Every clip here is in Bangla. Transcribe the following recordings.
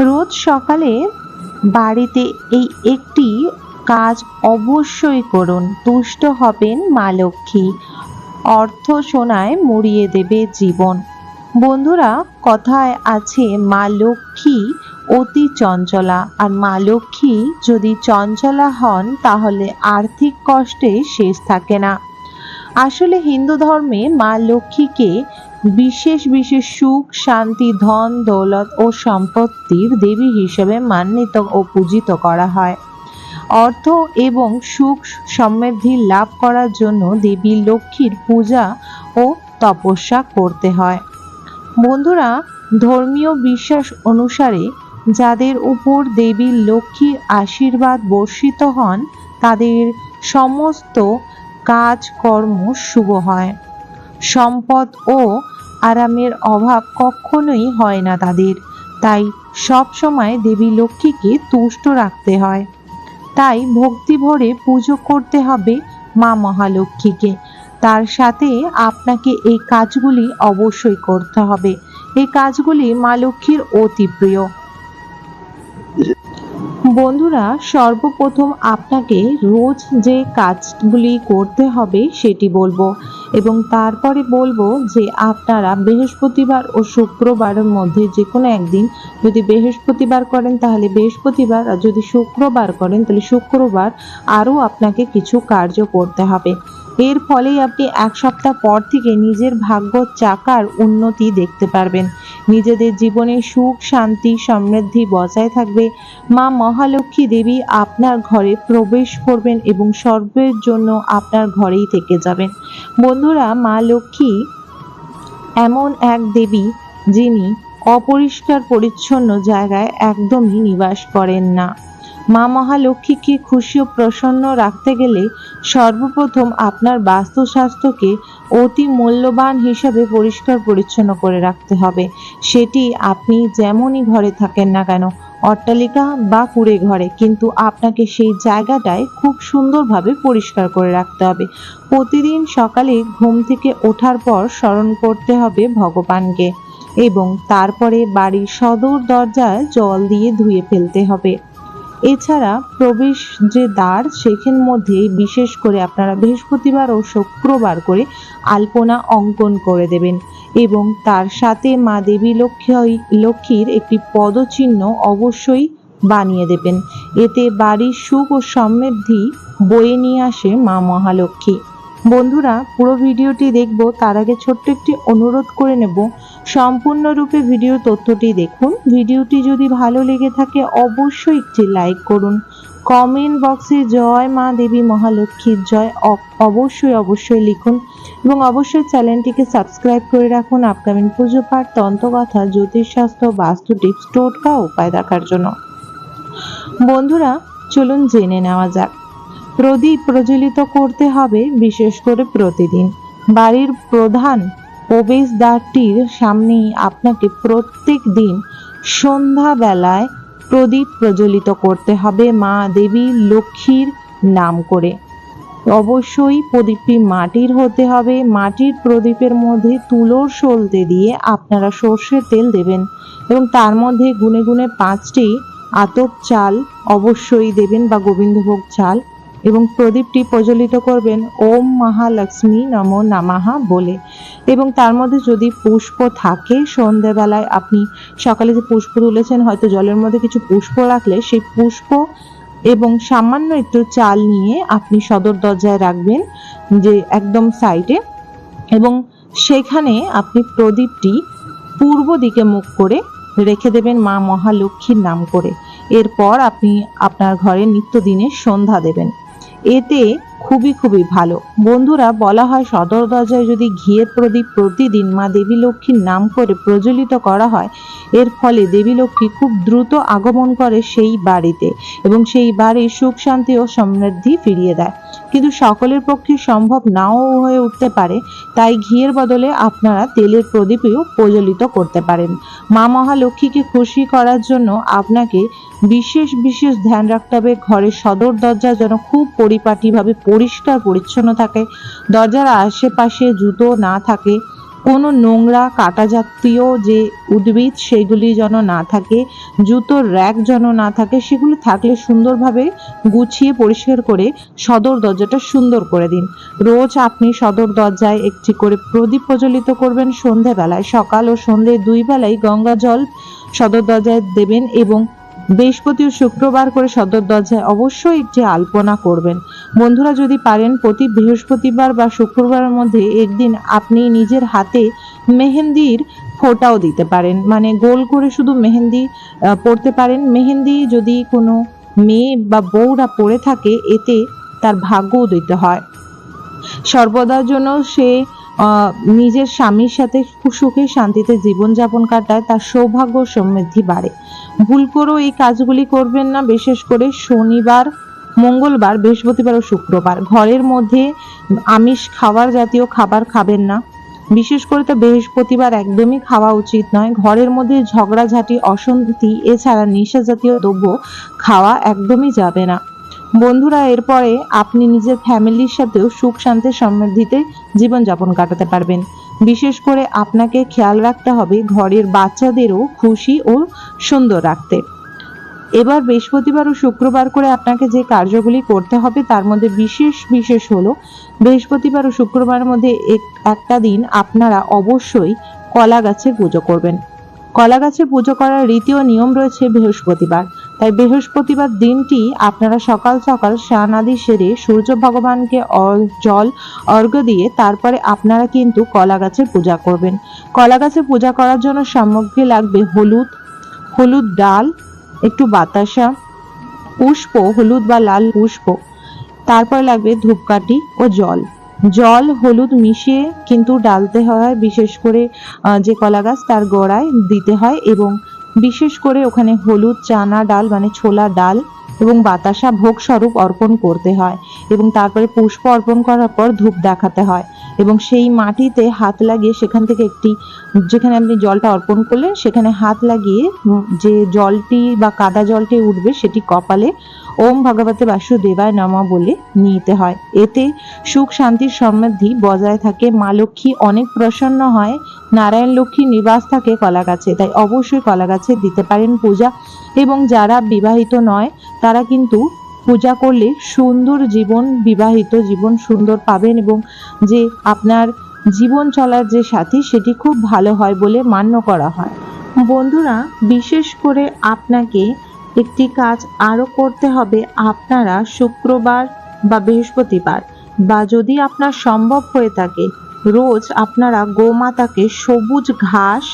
রোজ সকালে বাড়িতে এই একটি কাজ অবশ্যই করুন। তুষ্ট হবেন মা লক্ষ্মী। অর্থ সোনায় মুড়িয়ে দেবে জীবন। বন্ধুরা, কথায় আছে মা লক্ষ্মী অতি চঞ্চলা। আর মা লক্ষ্মী যদি চঞ্চলা হন, তাহলে আর্থিক কষ্টে শেষ থাকে না। আসলে হিন্দু ধর্মে মা লক্ষ্মীকে বিশেষ বিশেষ সুখ, শান্তি, ধন, দৌলত ও সম্পত্তির দেবী হিসেবে মান্বিত ও পূজিত করা হয়। অর্থ এবং সুখ সমৃদ্ধি লাভ করার জন্য দেবী লক্ষ্মীর পূজা ও তপস্যা করতে হয়। বন্ধুরা, ধর্মীয় বিশ্বাস অনুসারে যাদের উপর দেবী লক্ষ্মীর আশীর্বাদ বর্ষিত হন, তাদের সমস্ত কাজকর্ম শুভ হয়। সম্পদ ও আরামের অভাব কখনোই হয় না তাদের। তাই সব সময় দেবী লক্ষ্মীকে তুষ্ট রাখতে হয়। তাই ভক্তি ভরে পুজো করতে হবে মা মহালক্ষ্মীকে। তার সাথে আপনাকে এই কাজগুলি অবশ্যই করতে হবে। এই কাজগুলি মা লক্ষ্মীর অতি প্রিয়। বন্ধুরা, সর্বপ্রথম আপনাকে রোজ যে কাজগুলি করতে হবে সেটি বলব। এবং তারপরে বলব যে আপনারা বৃহস্পতিবার ও শুক্রবারের মধ্যে যে কোনো একদিন যদি বৃহস্পতিবার করেন, তাহলে বৃহস্পতিবার আর যদি শুক্রবার করেন, তাহলে শুক্রবার আরও আপনাকে কিছু কার্য করতে হবে। এর ফলেই আপনি এক সপ্তাহ পর থেকে নিজের ভাগ্য চাকার উন্নতি দেখতে পারবেন। নিজেদের জীবনে সুখ, শান্তি, সমৃদ্ধি বজায় থাকবে। মা মহালক্ষ্মী দেবী আপনার ঘরে প্রবেশ করবেন এবং সর্বের জন্য আপনার ঘরেই থেকে যাবেন। বন্ধুরা, মা লক্ষ্মী এমন এক দেবী যিনি অপরিষ্কার পরিচ্ছন্ন জায়গায় একদমই নিবাস করেন না। মা মহালক্ষ্মীকে খুশি ও প্রসন্ন রাখতে গেলে সর্বপ্রথম আপনার বাস্তু স্বাস্থ্যকে অতি মূল্যবান হিসাবে পরিষ্কার পরিচ্ছন্ন করে রাখতে হবে। সেটি আপনি যেমনই ঘরে থাকেন না কেন, অট্টালিকা বা কুড়ে ঘরে, কিন্তু আপনাকে সেই জায়গাটায় খুব সুন্দরভাবে পরিষ্কার করে রাখতে হবে। প্রতিদিন সকালে ঘুম থেকে ওঠার পর স্মরণ করতে হবে ভগবানকে এবং তারপরে বাড়ির সদর দরজায় জল দিয়ে ধুয়ে ফেলতে হবে। এছাড়া প্রবেশ যে দ্বার, সেখান মধ্যে বিশেষ করে আপনারা বৃহস্পতিবার ও শুক্রবার করে আলপনা অঙ্কন করে দেবেন এবং তার সাথে মা দেবী লক্ষ্মী, লক্ষ্মীর একটি পদচিহ্ন অবশ্যই বানিয়ে দেবেন। এতে বাড়ির সুখ ও সমৃদ্ধি বয়ে নিয়ে আসে মা মহালক্ষ্মী। বন্ধুরা, পুরো ভিডিওটি দেখব, তার আগে ছোট্ট একটি অনুরোধ করে নেব, সম্পূর্ণরূপে ভিডিও তথ্যটি দেখুন। ভিডিওটি যদি ভালো লেগে থাকে, অবশ্যই একটি লাইক করুন। কমেন্ট বক্সে জয় মা দেবী মহালক্ষ্মীর জয় অবশ্যই অবশ্যই লিখুন এবং অবশ্যই চ্যানেলটিকে সাবস্ক্রাইব করে রাখুন আপকামিং পুজো পাঠ, তন্ত্রকথা, জ্যোতিষশাস্ত্র, বাস্তু টিপস, টোটকা, উপায় দেখার জন্য। বন্ধুরা, চলুন জেনে নেওয়া যাক। প্রদীপ প্রজ্বলিত করতে হবে, বিশেষ করে প্রতিদিন। বাড়ির প্রধান প্রবেশদ্বারটির সামনেই আপনাকে প্রত্যেক দিন সন্ধ্যাবেলায় প্রদীপ প্রজ্বলিত করতে হবে মা দেবী লক্ষ্মীর নাম করে। অবশ্যই প্রদীপটি মাটির হতে হবে। মাটির প্রদীপের মধ্যে তুলোর সলতে দিয়ে আপনারা সর্ষের তেল দেবেন এবং তার মধ্যে গুনে গুনে পাঁচটি আতপ চাল অবশ্যই দেবেন বা গোবিন্দভোগ চাল এবং প্রদীপটি প্রজ্বলিত করবেন ওম মহালক্ষ্মী নমো নামাহা বলে। এবং তার মধ্যে যদি পুষ্প থাকে সন্ধেবেলায়, আপনি সকালে যে পুষ্প তুলেছেন, হয়তো জলের মধ্যে কিছু পুষ্প রাখলে সেই পুষ্প এবং সামান্য একটু চাল নিয়ে আপনি সদর দরজায় রাখবেন যে একদম সাইডে। এবং সেখানে আপনি প্রদীপটি পূর্ব দিকে মুখ করে রেখে দেবেন মা মহালক্ষ্মীর নাম করে। এরপর আপনি আপনার ঘরে নিত্যদিনে সন্ধ্যা দেবেন। এতে খুবই খুবই ভালো। বন্ধুরা, বলা হয় সদর দরজায় যদি ঘিয়ের প্রদীপ প্রতিদিন মা দেবী লক্ষ্মীর নাম করে প্রজ্বলিত করা হয়, এর ফলে দেবী লক্ষ্মী খুব দ্রুত আগমন করে সেই বাড়িতে এবং সেই বাড়ির সুখ, শান্তি ও সমৃদ্ধি ফিরিয়ে দেয়। কিন্তু সকলের পক্ষে সম্ভব নাও হয়ে উঠতে পারে, তাই ঘিয়ের বদলে আপনারা তেলের প্রদীপেও প্রজ্বলিত করতে পারেন। মা মহালক্ষ্মীকে খুশি করার জন্য আপনাকে বিশেষ বিশেষ ধ্যান রাখতে হবে। ঘরের সদর দরজা যেন খুব পরিপাটিভাবে পরিষ্কার পরিচ্ছন্ন থাকে, দরজার আশেপাশে জুতো না থাকে, কোনো নোংরা কাটা জাতীয় যে উদ্ভিদ সেগুলি যেন না থাকে, জুতোর র্যাক যেন না থাকে, সেগুলি থাকলে সুন্দরভাবে গুছিয়ে পরিষ্কার করে সদর দরজাটা সুন্দর করে দিন। রোজ আপনি সদর দরজায় একটি করে প্রদীপ প্রজ্বলিত করবেন সন্ধেবেলায়। সকাল ও সন্ধে দুই বেলায় গঙ্গা জল সদর দরজায় দেবেন এবং বৃহস্পতি ও শুক্রবার করে সদর দরজায় অবশ্যই একটি আলপনা করবেন। বন্ধুরা, যদি পারেন, প্রতি বৃহস্পতিবার বা শুক্রবারের মধ্যে একদিন আপনি নিজের হাতে মেহেন্দির ফোঁটাও দিতে পারেন। মানে গোল করে শুধু মেহেন্দি পড়তে পারেন। মেহেন্দি যদি কোনো মেয়ে বা বউরা পড়ে থাকে, এতে তার ভাগ্যও দিতে হয়। সর্বদার জন্য সে নিজের স্বামীর সাথে সুখে শান্তিতে জীবনযাপন কাটায় তার সৌভাগ্য সমৃদ্ধি বাড়ে। ভুল করেও এই কাজগুলি করবেন না, বিশেষ করে শনিবার, মঙ্গলবার, বৃহস্পতিবার ও শুক্রবার। ঘরের মধ্যে আমিষ খাবার জাতীয় খাবার খাবেন না। বিশেষ করে তো বৃহস্পতিবার একদমই খাওয়া উচিত নয়। ঘরের মধ্যে ঝগড়াঝাটি, অশান্তি, এছাড়া নেশা জাতীয় দ্রব্য খাওয়া একদমই যাবে না। বন্ধুরা, এরপরে আপনি নিজের ফ্যামিলির সাথেও সুখ শান্তি সমৃদ্ধিতে জীবনযাপন কাটাতে পারবেন। বিশেষ করে আপনাকে খেয়াল রাখতে হবে ঘরের বাচ্চাদেরও খুশি ও সুন্দর রাখতে। এবার বৃহস্পতিবার ও শুক্রবার করে আপনাকে যে কার্যগুলি করতে হবে, তার মধ্যে বিশেষ বিশেষ হলো, বৃহস্পতিবার ও শুক্রবারের মধ্যে এক- একটা দিন আপনারা অবশ্যই কলা গাছের পুজো করবেন। কলা গাছের পুজো করার রীতি ও নিয়ম রয়েছে বৃহস্পতিবার। তাই বৃহস্পতিবার দিনটি আপনারা সকাল সকাল স্নানাদি সেরে সূর্য ভগবানকে জল, অর্ঘ্য দিয়ে তারপরে আপনারা কিন্তু কলা গাছের পূজা করবেন। কলা গাছের পূজা করার জন্য সামগ্রী লাগবে হলুদ হলুদ ডাল, একটু বাতাসা, পুষ্প, হলুদ বা লাল পুষ্প। তারপরে লাগবে ধূপকাঠি ও জল। জল, হলুদ মিশিয়ে কিন্তু ডালতে হয়, বিশেষ করে যে কলা গাছ তার গোড়ায় দিতে হয় এবং বিশেষ করে ওখানে হলুদ, চানা ডাল মানে ছোলা ডাল এবং বাতাসা ভোগ স্বরূপ অর্পণ করতে হয় এবং তারপরে পুষ্প অর্পণ করার পর ধূপ দেখাতে হয়। এবং সেই মাটিতে হাত লাগিয়ে সেখান থেকে একটি, যেখানে আপনি জলটা অর্পণ করলেন, সেখানে হাত লাগিয়ে যে জলটি বা কাদা জলটি উঠবে সেটি কপালে ওম ভগবতে বাসুদেবায় নমঃ বলে নিতে হয়। এতে সুখ শান্তির সমৃদ্ধি বজায় থাকে। মা লক্ষ্মী অনেক প্রসন্ন হয়। নারায়ণ লক্ষ্মী নিবাস থাকে কলা গাছে তাই অবশ্যই কলা গাছে দিতে পারেন পূজা। এবং যারা বিবাহিত নয়, তারা কিন্তু পূজা করলে সুন্দর জীবন, বিবাহিত জীবন সুন্দর পাবেন এবং যে আপনার জীবন চলার যে সাথী, সেটি খুব ভালো হয় বলে মান্য করা হয়। বন্ধুরা, বিশেষ করে আপনাকে একটি কাজ আরও করতে হবে আপনারা শুক্রবার বা বৃহস্পতিবার বা যদি আপনার সম্ভব হয়ে থাকে, রোজ আপনারা গোমাতাকে সবুজ ঘাস,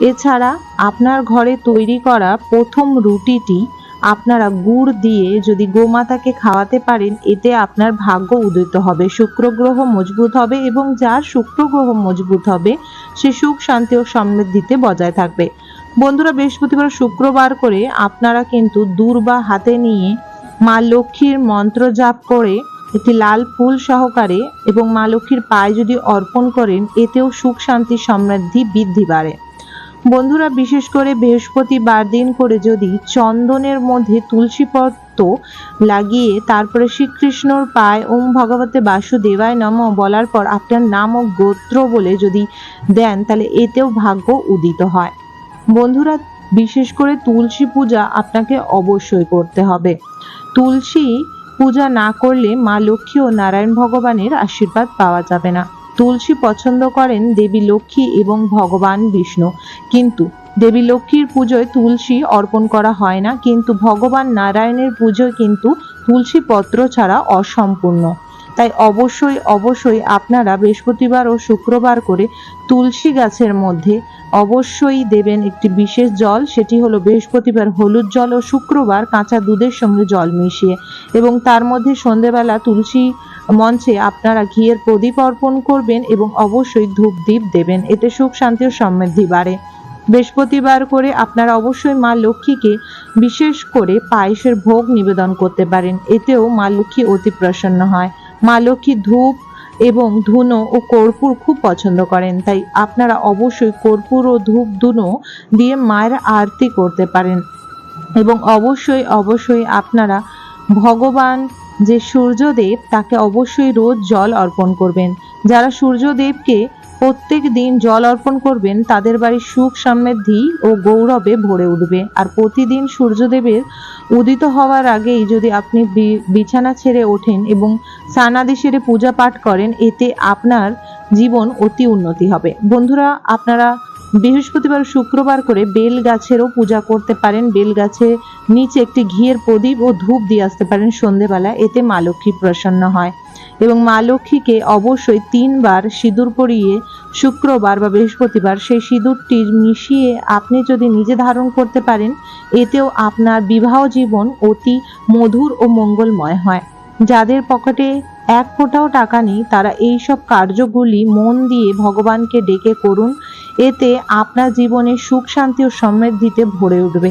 এছাড়া আপনার ঘরে তৈরি করা প্রথম রুটিটি আপনারা গুড় দিয়ে যদি গোমাতাকে খাওয়াতে পারেন, এতে আপনার ভাগ্য উদিত হবে। শুক্র গ্রহ মজবুত হবে এবং যার শুক্র গ্রহ মজবুত হবে, সে সুখ, শান্তি ও সমৃদ্ধিতে বজায় থাকবে। বন্ধুরা, বৃহস্পতিবার শুক্রবার করে আপনারা কিন্তু দূর্বা হাতে নিয়ে মা লক্ষ্মীর মন্ত্র জাপ করে একটি লাল ফুল সহকারে এবং মা লক্ষ্মীর পায়ে যদি অর্পণ করেন, এতেও সুখ, শান্তি, সমৃদ্ধি বৃদ্ধি বাড়ে বন্ধুরা, বিশেষ করে বৃহস্পতিবার দিন করে যদি চন্দনের মধ্যে তুলসী পত্র লাগিয়ে তারপরে শ্রীকৃষ্ণর পায়, ওম ভগবতে বাসুদেবায় নম বলার পর আপনার নাম ও গোত্র বলে যদি দেন, তাহলে এতেও ভাগ্য উদিত হয়। বন্ধুরা, বিশেষ করে তুলসী পূজা আপনাকে অবশ্যই করতে হবে। তুলসী পূজা না করলে মা লক্ষ্মী ও নারায়ণ ভগবানের আশীর্বাদ পাওয়া যাবে না। তুলসী পছন্দ করেন দেবী লক্ষ্মী এবং ভগবান বিষ্ণু। কিন্তু দেবী লক্ষ্মীর পুজোয় তুলসী অর্পণ করা হয় না, কিন্তু ভগবান নারায়ণের পুজোয় কিন্তু তুলসী পত্র ছাড়া অসম্পূর্ণ। তাই অবশ্যই অবশ্যই আপনারা বৃহস্পতিবার ও শুক্রবার করে তুলসী গাছের মধ্যে অবশ্যই দেবেন একটি বিশেষ জল। সেটি হলো বৃহস্পতিবার হলুদ জল ও শুক্রবার কাঁচা দুধের সঙ্গে জল মিশিয়ে এবং তার মধ্যে সন্ধেবেলা তুলসী মঞ্চে আপনারা ঘিয়ের প্রদীপ অর্পণ করবেন এবং অবশ্যই ধূপ দ্বীপ দেবেন। এতে সুখ, শান্তি ও সমৃদ্ধি বাড়ে। বৃহস্পতিবার করে আপনারা অবশ্যই মা লক্ষ্মীকে বিশেষ করে পায়েসের ভোগ নিবেদন করতে পারেন। এতেও মা লক্ষ্মী অতি প্রসন্ন হয়। মা লক্ষ্মী ধূপ এবং ধুনো ও কর্পূর খুব পছন্দ করেন, তাই আপনারা অবশ্যই কর্পূর ও ধূপ, ধুনো দিয়ে মায়ের আরতি করতে পারেন। এবং অবশ্যই অবশ্যই আপনারা ভগবান যে সূর্যদেব, তাকে অবশ্যই রোজ জল অর্পণ করবেন। যারা সূর্যদেবকে প্রত্যেক দিন জল অর্পণ করবেন, তাদের বাড়ির সুখ সমৃদ্ধি ও গৌরবে ভরে উঠবে। আর প্রতিদিন সূর্যদেবের উদিত হওয়ার আগেই যদি আপনি বিছানা ছেড়ে ওঠেন এবং সানাদি সেরে পূজা পাঠ করেন, এতে আপনার জীবন অতি উন্নতি হবে। বন্ধুরা, আপনারা বৃহস্পতিবার শুক্রবার করে বেল গাছেরও পূজা করতে পারেন। বেল গাছের নিচে একটি ঘিয়ের প্রদীপ ও ধূপ দিয়ে আসতে পারেন সন্ধেবেলা। এতে মা লক্ষ্মী প্রসন্ন হয় এবং মা লক্ষ্মীকে অবশ্যই তিনবার সিঁদুর পরিয়ে শুক্রবার বা বৃহস্পতিবার সেই সিঁদুরটি মিশিয়ে আপনি যদি নিজে ধারণ করতে পারেন, এতেও আপনার বিবাহ জীবন অতি মধুর ও মঙ্গলময় হয়। যাদের পকেটে এক ফোঁটাও টাকা নেই, তারা এই সব কার্যগুলি মন দিয়ে ভগবানকে ডেকে করুন। এতে আপনার জীবনে সুখ, শান্তি ও সমৃদ্ধিতে ভরে উঠবে।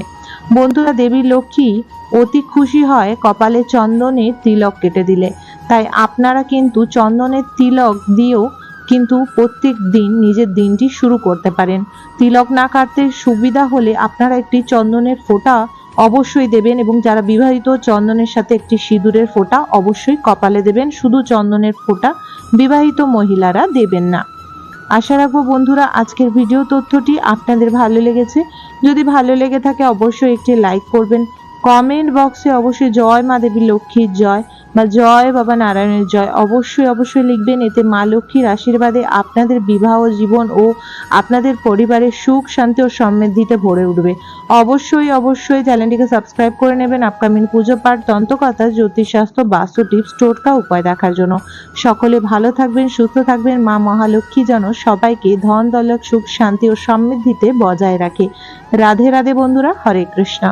বন্ধুরা, দেবী লক্ষ্মী অতি খুশি হয় কপালে চন্দনের তিলক কেটে দিলে। তাই আপনারা কিন্তু চন্দনের তিলক দিয়েও কিন্তু প্রত্যেক দিন নিজের দিনটি শুরু করতে পারেন। তিলক না কাটতে সুবিধা হলে আপনারা একটি চন্দনের ফোঁটা অবশ্যই দেবেন এবং যারা বিবাহিত, চন্দনের সাথে একটি সিঁদুরের ফোঁটা অবশ্যই কপালে দেবেন। শুধু চন্দনের ফোঁটা বিবাহিত মহিলারা দেবেন না। আশা রাখব বন্ধুরা, আজকের ভিডিও তথ্যটি আপনাদের ভালো লেগেছে। যদি ভালো লেগে থাকে, অবশ্যই একটি লাইক করবেন। কমেন্ট বক্সে অবশ্যই জয় মা দেবী, লক্ষ্মীর জয় বা জয় বাবা নারায়ণের জয়। অবশ্যই অবশ্যই লিখবেন, এতে মা লক্ষ্মীর আশীর্বাদে আপনাদের বিবাহ জীবন ও আপনাদের পরিবারের সুখ, শান্তি ও সমৃদ্ধিতে ভরে উঠবে। অবশ্যই অবশ্যই চ্যানেলটিকে সাবস্ক্রাইব করে নেবেন আপকামিং পুজো পাঠ তন্ত্রকথা জ্যোতিষশাস্ত্র, বাস্তু টিপস, টোটকা উপায় দেখার জন্য। সকলে ভালো থাকবেন, সুস্থ থাকবেন। মা মহালক্ষ্মী যেন সবাইকে ধন দলক সুখ, শান্তি ও সমৃদ্ধিতে বজায় রাখে। রাধে রাধে বন্ধুরা, হরে কৃষ্ণা।